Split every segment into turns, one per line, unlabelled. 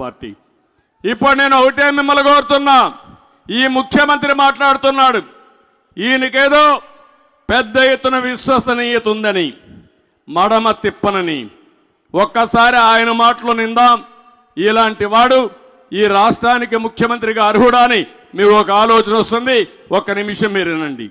Party. ఇప్పుడు నేను ఒకటే మిమ్మల్ని కోరుతున్నా ఈ ముఖ్యమంత్రి మాట్లాడుతున్నాడు. ఈయనకేదో పెద్ద ఎత్తున విశ్వసనీయత ఉందని మడమ తిప్పనని. ఒక్కసారి ఆయన మాటలు నిందాం. ఇలాంటి వాడు ఈ రాష్ట్రానికి ముఖ్యమంత్రిగా అర్హుడా అని మీకు ఒక ఆలోచన వస్తుంది. ఒక్క నిమిషం మీరు వినండి.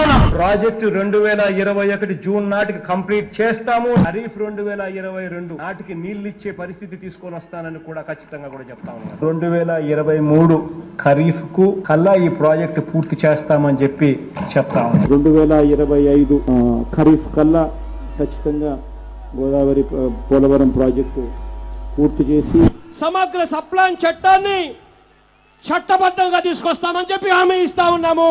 ఉన్నా
ప్రాజెక్టు రెండు వేల ఇరవై ఒకటి జూన్ నాటికి కంప్లీట్ చేస్తాము. ఖరీఫ్ రెండు వేల ఇరవై రెండు నాటికి నీళ్ళు ఇచ్చే పరిస్థితి తీసుకొని వస్తానని కూడా ఖచ్చితంగా కూడా చెప్తా ఉన్నాను రెండు వేల ఇరవై మూడు ఖరీఫ్కు కల్లా ఈ ప్రాజెక్టు పూర్తి చేస్తామని చెప్పి చెప్తా ఉన్నాను
రెండు వేల ఇరవై ఐదు ఖరీఫ్ కల్లా ఖచ్చితంగా గోదావరి పోలవరం ప్రాజెక్టు పూర్తి చేసి
సమగ్ర సప్లాన్ చట్టాన్ని చట్టబద్ధంగా తీసుకొస్తామని చెప్పి హామీ ఇస్తా ఉన్నాము.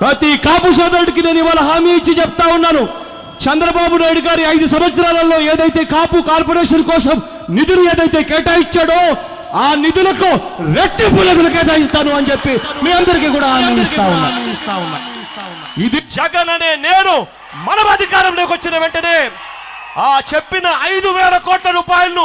ప్రతి కాపు సోదరుడికి నేను ఇవాళ హామీ ఇచ్చి చెప్తా ఉన్నాను. చంద్రబాబు నాయుడు గారి ఐదు సంవత్సరాలలో ఏదైతే కాపు కార్పొరేషన్ కోసం నిధులు ఏదైతే కేటాయించాడో ఆ నిధులకు రెట్టింపు నిధులు కేటాయిస్తాను అని చెప్పి మీ అందరికీ కూడా ఉన్నా. ఇది జగన్ అనే నేను మనం అధికారంలోకి వచ్చిన వెంటనే ఆ చెప్పిన ఐదు వేల కోట్ల రూపాయలను